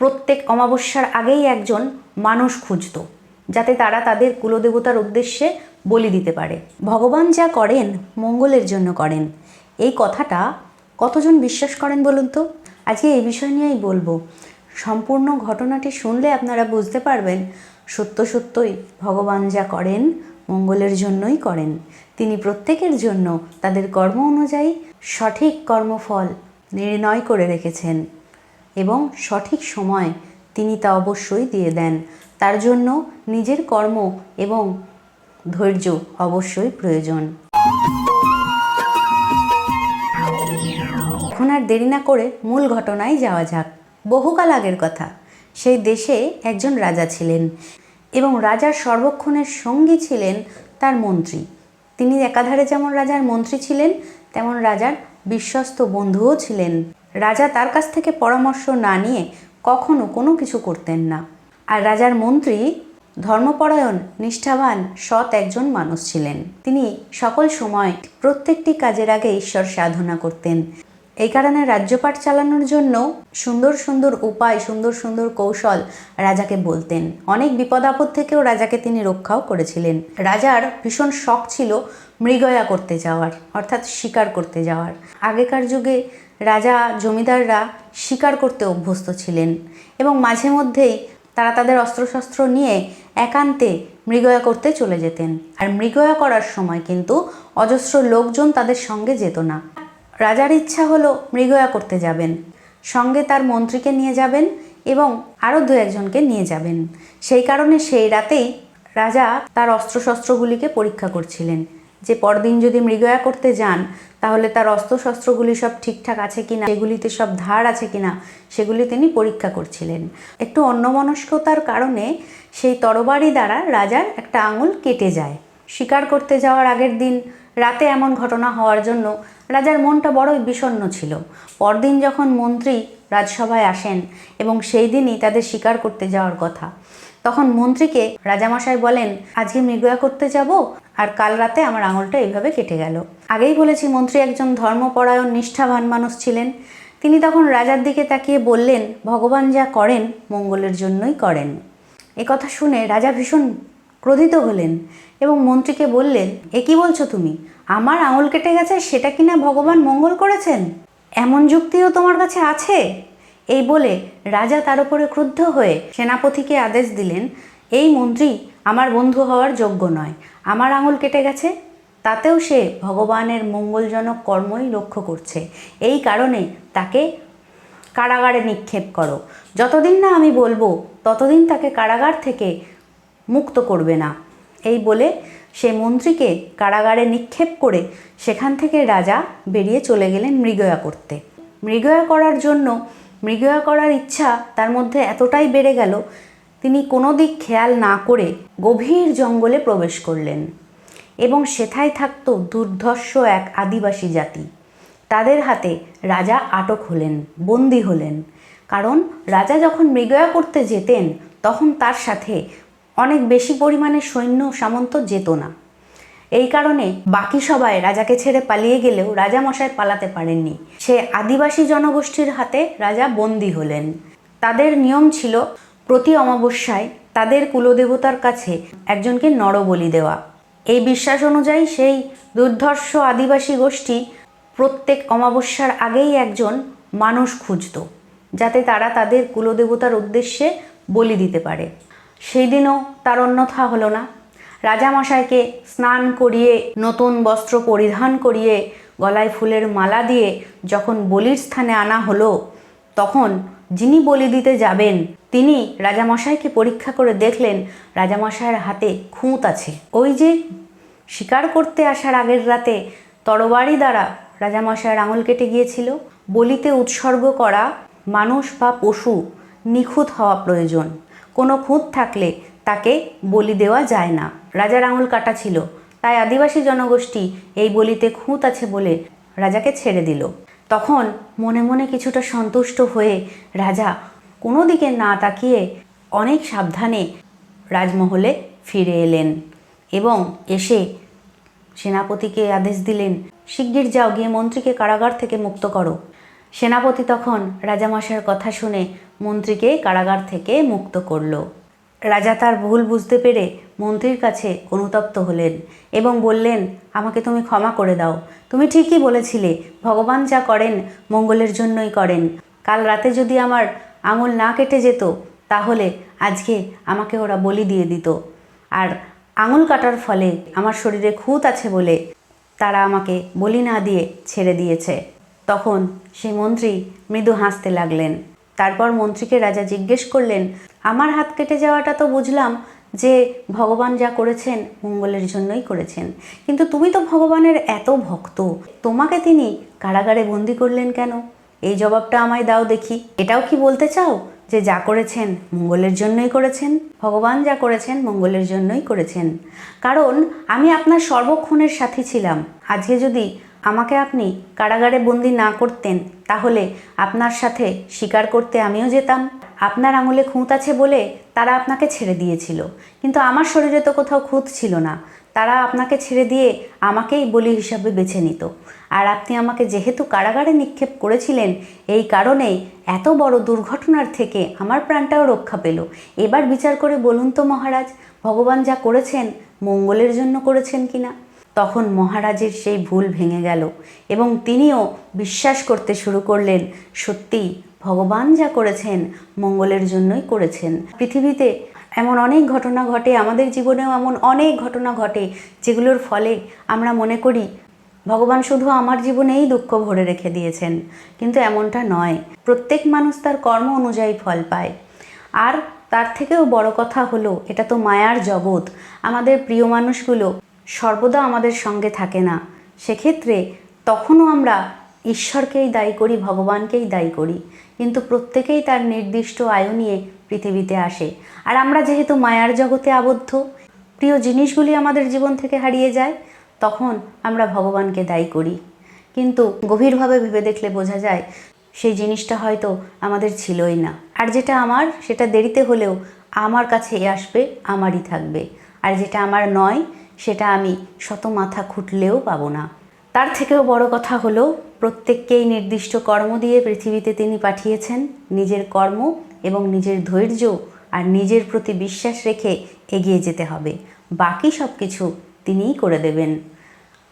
প্রত্যেক অমাবস্যার আগেই একজন মানুষ খুঁজত, যাতে তারা তাদের কুলদেবতার উদ্দেশ্যে বলি দিতে পারে। ভগবান যা করেন, মঙ্গলের জন্য করেন। এই কথাটা কতজন বিশ্বাস করেন বলুন তো? আজকে এই বিষয় নিয়েই বলব। সম্পূর্ণ ঘটনাটি শুনলে আপনারা বুঝতে পারবেন, সত্য সত্যই ভগবান যা করেন, মঙ্গলের জন্যই করেন। তিনি প্রত্যেকের জন্য তাদের কর্ম অনুযায়ী সঠিক কর্মফল নির্ণয় করে রেখেছেন। এবং সঠিক সময় তিনি তা অবশ্যই দিয়ে দেন। তার জন্য নিজের কর্ম এবং ধৈর্য অবশ্যই প্রয়োজন। এখন আর দেরি না করে মূল ঘটনায় যাওয়া যাক। বহুকাল আগের কথা। সেই দেশে একজন রাজা ছিলেন এবং রাজার সর্বক্ষণের সঙ্গী ছিলেন তার মন্ত্রী। তিনি একাধারে যেমন রাজার মন্ত্রী ছিলেন, তেমন রাজার বিশ্বস্ত বন্ধুও ছিলেন। রাজা তার কাছ থেকে পরামর্শ না নিয়ে কখনো কোনো কিছু করতেন না। আর রাজার মন্ত্রী, ধর্মপরায়ণ, নিষ্ঠাবান, সৎ একজন মানুষ ছিলেন। তিনি সকল সময় প্রত্যেকটি কাজের আগে ঈশ্বর সাধনা করতেন। এই কারণে রাজ্যপাট চালানোর জন্য সুন্দর সুন্দর উপায়, সুন্দর সুন্দর কৌশল রাজাকে বলতেন। অনেক বিপদ আপদ থেকেও রাজাকে তিনি রক্ষাও করেছিলেন। রাজার ভীষণ শখ ছিল মৃগয়া করতে যাওয়ার, অর্থাৎ শিকার করতে যাওয়ার। আগেকার যুগে রাজা জমিদাররা শিকার করতে অভ্যস্ত ছিলেন এবং মাঝে মধ্যেই তারা তাদের অস্ত্রশস্ত্র নিয়ে একান্তে মৃগয়া করতে চলে যেতেন। আর মৃগয়া করার সময় কিন্তু অজস্র লোকজন তাদের সঙ্গে যেত না। রাজার ইচ্ছা হলো মৃগয়া করতে যাবেন। সঙ্গে তার মন্ত্রীকে নিয়ে যাবেন এবং আরও দু একজনকে নিয়ে যাবেন। সেই কারণে সেই রাতেই রাজা তার অস্ত্রশস্ত্রগুলিকে পরীক্ষা করছিলেন। যে পরদিন যদি মৃগয়া করতে যান, তাহলে তার অস্ত্রশস্ত্রগুলি সব ঠিকঠাক আছে কিনা, সেগুলিতে সব ধার আছে কিনা, সেগুলি তিনি পরীক্ষা করছিলেন। একটু অন্যমনস্কতার কারণে সেই তরবারি দ্বারা রাজার একটা আঙুল কেটে যায়। শিকার করতে যাওয়ার আগের দিন, রাতে এমন ঘটনা হওয়ার জন্য রাজার মনটা বড়ই বিষণ্ণ ছিল। পরদিন যখন মন্ত্রী রাজসভায় আসেন এবং সেই দিনই তাদের শিকার করতে যাওয়ার কথা। তখন মন্ত্রীকে রাজামশাই বলেন, আজকে মৃগয়া করতে যাব আর কাল রাতে আমার আঙুলটা এইভাবে কেটে গেল। আগেই বলেছি, মন্ত্রী একজন ধর্মপরায়ণ, নিষ্ঠাবান মানুষ ছিলেন। তিনি তখন রাজার দিকে তাকিয়ে বললেন, ভগবান যা করেন, মঙ্গলের জন্যই করেন। এ কথা শুনে রাজা ভীষণ ক্রোধিত হলেন এবং মন্ত্রীকে বললেন, এ কি বলছো তুমি? আমার আঙুল কেটে গেছে, সেটা কিনা ভগবান মঙ্গল করেছেন? এমন যুক্তিও তোমার কাছে আছে? এই বলে রাজা তার উপরে ক্রুদ্ধ হয়ে সেনাপতিকে আদেশ দিলেন, এই মন্ত্রী, আমার বন্ধু হওয়ার যোগ্য নয়। আমার আঙুল কেটে গেছে। তাতেও সে ভগবানের মঙ্গলজনক কর্মই লক্ষ্য করছে। এই কারণে তাকে কারাগারে নিক্ষেপ করো। যতদিন না আমি বলব, ততদিন তাকে কারাগার থেকে মুক্ত করবে না। এই বলে সে মন্ত্রীকে কারাগারে নিক্ষেপ করে সেখান থেকে রাজা বেরিয়ে চলে গেলেন মৃগয়া করতে। মৃগয়া করার জন্য মৃগয়া করার ইচ্ছা তার মধ্যে এতটাই বেড়ে গেল, তিনি কোনো দিক খেয়াল না করে গভীর জঙ্গলে প্রবেশ করলেন এবং সেথায় থাকত দুর্ধর্ষ এক আদিবাসী জাতি। তাদের হাতে রাজা আটক হলেন, বন্দি হলেন। কারণ রাজা যখন মৃগয়া করতে যেতেন, তখন তার সাথে অনেক বেশি পরিমাণে সৈন্য সামন্ত যেত না। এই কারণে বাকি সবাই রাজাকে ছেড়ে পালিয়ে গেলেও রাজামশাই পালাতে পারেননি। সে আদিবাসী জনগোষ্ঠীর হাতে রাজা বন্দী হলেন। তাদের নিয়ম ছিল প্রতি অমাবস্যায় তাদের কুলদেবতার কাছে একজনকে নরবলি দেওয়া। এই বিশ্বাস অনুযায়ী সেই দুর্ধর্ষ আদিবাসী গোষ্ঠী প্রত্যেক অমাবস্যার আগেই একজন মানুষ খুঁজত, যাতে তারা তাদের কুলদেবতার উদ্দেশ্যে বলি দিতে পারে। সেই দিনও তার অন্যথা হলো না। রাজামশাইকে স্নান করিয়ে, নতুন বস্ত্র পরিধান করিয়ে, গলায় ফুলের মালা দিয়ে যখন বলির স্থানে আনা হলো, তখন যিনি বলি দিতে যাবেন, তিনি রাজামশাইকে পরীক্ষা করে দেখলেন রাজামশাইয়ের হাতে খুঁত আছে। ওই যে শিকার করতে আসার আগের রাতে তরবারি দ্বারা রাজামশাইয়ের আঙুল কেটে গিয়েছিল। বলিতে উৎসর্গ করা মানুষ বা পশু নিখুঁত হওয়া প্রয়োজন। কোনো খুঁত থাকলে তাকে বলি দেওয়া যায় না। রাজার আঙুল কাটা ছিল, তাই আদিবাসী জনগোষ্ঠী এই বলিতে খুঁত আছে বলে রাজাকে ছেড়ে দিল। তখন মনে মনে কিছুটা সন্তুষ্ট হয়ে রাজা কোনো দিকে না তাকিয়ে অনেক সাবধানে রাজমহলে ফিরে এলেন এবং এসে সেনাপতিকে আদেশ দিলেন, শিগগির যাও, গিয়ে মন্ত্রীকে কারাগার থেকে মুক্ত করো। সেনাপতি তখন রাজামশাইয়ের কথা শুনে মন্ত্রীকে কারাগার থেকে মুক্ত করল। রাজা তার ভুল বুঝতে পেরে মন্ত্রীর কাছে অনুতপ্ত হলেন এবং বললেন, আমাকে তুমি ক্ষমা করে দাও। তুমি ঠিকই বলেছিলে, ভগবান যা করেন, মঙ্গলের জন্যই করেন। কাল রাতে যদি আমার আঙুল না কেটে যেত, তাহলে আজকে আমাকে ওরা বলি দিয়ে দিত। আর আঙুল কাটার ফলে আমার শরীরে খুঁত আছে বলে তারা আমাকে বলি না দিয়ে ছেড়ে দিয়েছে। তখন সেই মন্ত্রী মৃদু হাসতে লাগলেন। তারপর মন্ত্রীকে রাজা জিজ্ঞেস করলেন, আমার হাত কেটে যাওয়াটা তো বুঝলাম যে ভগবান যা করেছেন মঙ্গলের জন্যই করেছেন। কিন্তু তুমি তো ভগবানের এত ভক্ত, তোমাকে তিনি কারাগারে বন্দি করলেন কেন? এই জবাবটা আমায় দাও দেখি। এটাও কি বলতে চাও যে যা করেছেন মঙ্গলের জন্যই করেছেন? ভগবান যা করেছেন মঙ্গলের জন্যই করেছেন। কারণ আমি আপনার সর্বক্ষণের সাথী ছিলাম। আজকে যদি আমাকে আপনি কারাগারে বন্দি না করতেন, তাহলে আপনার সাথে শিকার করতে আমিও যেতাম। আপনার আঙুলে খুঁত আছে বলে তারা আপনাকে ছেড়ে দিয়েছিল। কিন্তু আমার শরীরে তো কোথাও খুঁত ছিল না। তারা আপনাকে ছেড়ে দিয়ে আমাকেই বলি হিসাবে বেছে নিত। আর আপনি আমাকে যেহেতু কারাগারে নিক্ষেপ করেছিলেন, এই কারণেই এত বড় দুর্ঘটনার থেকে আমার প্রাণটাও রক্ষা পেল। এবার বিচার করে বলুন তো মহারাজ, ভগবান যা করেছেন মঙ্গলের জন্য করেছেন কিনা? তখন মহারাজের সেই ভুল ভেঙে গেল এবং তিনিও বিশ্বাস করতে শুরু করলেন সত্যি ভগবান যা করেছেন মঙ্গলের জন্যই করেছেন। পৃথিবীতে এমন অনেক ঘটনা ঘটে, আমাদের জীবনেও এমন অনেক ঘটনা ঘটে, যেগুলোর ফলে আমরা মনে করি ভগবান শুধু আমার জীবনেই দুঃখ ভরে রেখে দিয়েছেন, কিন্তু এমনটা নয়। প্রত্যেক মানুষ তার কর্ম অনুযায়ী ফল পায়। আর তার থেকেও বড় কথা হলো, এটা তো মায়ার জগৎ। আমাদের প্রিয় মানুষগুলো সর্বদা আমাদের সঙ্গে থাকে না। সেক্ষেত্রে তখনও আমরা ঈশ্বরকেই দায়ী করি, ভগবানকেই দায়ী করি। কিন্তু প্রত্যেকেই তার নির্দিষ্ট আয়ু নিয়ে পৃথিবীতে আসে। আর আমরা যেহেতু মায়ার জগতে আবদ্ধ, প্রিয় জিনিসগুলি আমাদের জীবন থেকে হারিয়ে যায়, তখন আমরা ভগবানকে দায়ী করি। কিন্তু গভীরভাবে ভেবে দেখলে বোঝা যায়, সেই জিনিসটা হয়তো আমাদের ছিলই না। আর যেটা আমার, সেটা দেরিতে হলেও আমার কাছে আসবে, আমারই থাকবে। আর যেটা আমার নয় সেটা আমি শত মাথা খুঁটলেও পাবো না। তার থেকেও বড় কথা হলো, প্রত্যেককেই নির্দিষ্ট কর্ম দিয়ে পৃথিবীতে তিনি পাঠিয়েছেন, নিজের কর্ম এবং নিজের ধৈর্য আর নিজের প্রতি বিশ্বাস রেখে এগিয়ে যেতে হবে। বাকি সব কিছু তিনিই করে দেবেন।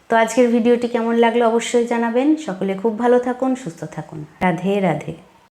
তো আজকের ভিডিওটি কেমন লাগল অবশ্যই জানাবেন। সকলে খুব ভালো থাকুন, সুস্থ থাকুন। রাধে রাধে।